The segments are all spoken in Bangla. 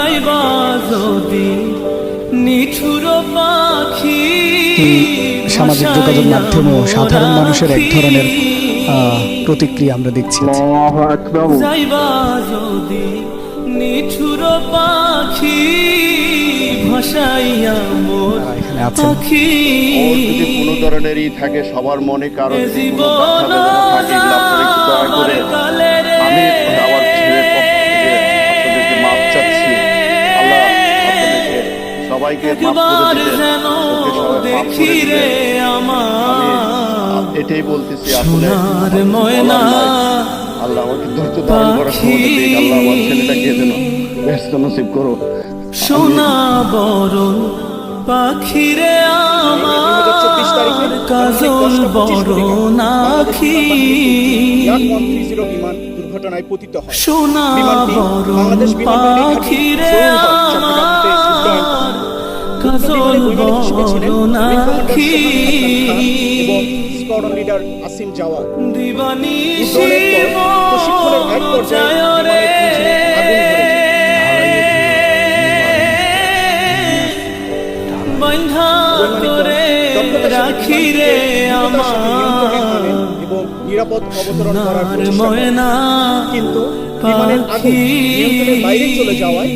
যাইবা যদি নিঠুর পাখি সামাজিক যোগাযোগ মাধ্যমেও সাধারণ মানুষের এক ধরনের প্রতিক্রিয়া আমরা দেখছি। যাইবা যদি নিঠুর পাখি ভাসাইয়া মোর পাখি। যদি কোনো ধরনেরই থাকে সবার মনে কারও এ যদি কোনো জীবন বেদনা সবাইকে একবার যেন দেখি রে আমার এটাই বলতেছি আসলে ময়না আল্লাহ আমাকে ধৈর্য ধারণ করার ক্ষমতা আল্লাহ আমার ছেলেটাকে যেন ব্যস্ত নসিব করো সোনা বড় পাখিরে আমার কাজল বড় নাখি ইয়ার ওয়ান থ্রি জিরো যায়। বন্ধা করে দক্ষতার সাথে রাখি রে আমার এবং নিরাপদ অবতরণ করার কিন্তু বিমানের আগুন নিয়ন্ত্রণের বাইরে চলে যাওয়ায়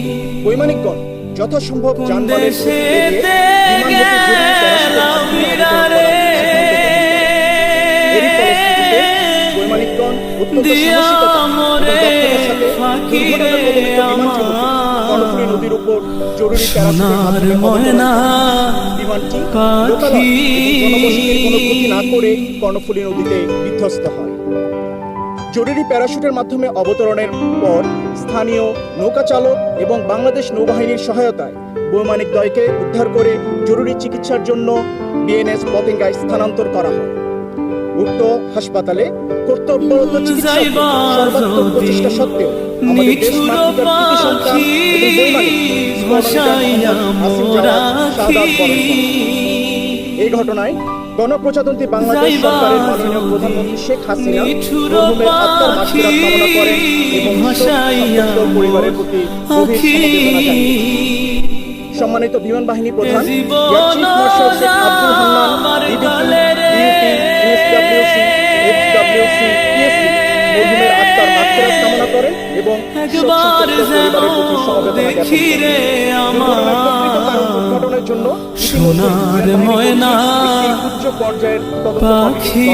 বৈমানিকগণ যথাসম্ভব যানবাহনের নদীর উপর জরুরি ময়না বিমানটি কোনো ক্ষতি না করে কর্ণফুলী নদীতে বিধ্বস্ত হয়। জরুরি প্যারাশুটের মাধ্যমে অবতরণের পর স্থানীয় নৌকা চালক এবং বাংলাদেশ নৌবাহিনীর সহায়তায় বৈমানিক দয়কে উদ্ধার করে জরুরি চিকিৎসার জন্য বিএনএস পতেঙ্গায় স্থানান্তর করা হয়। উক্ত হাসপাতালে কর্তব্যরত সর্বাত্মক প্রচেষ্টা সত্ত্বেও আমাদের দেশ মাতৃকার সন্তান এবং বৈমানিক এই ঘটনায় গণপ্রজাতন্ত্রী বাংলাদেশ সরকারের মাননীয় প্রধানমন্ত্রী শেখ হাসিনা নিঠুর মরহুমের আত্মার মাগফিরাত কামনা করেন এবং ভাসাইয়া পরিবারের প্রতি গভীর সমবেদনা জানিয়েছেন। সম্মানিত বিমান বাহিনী প্রধান এবং একবার দেখি রে আমার করা ময়না পাখি।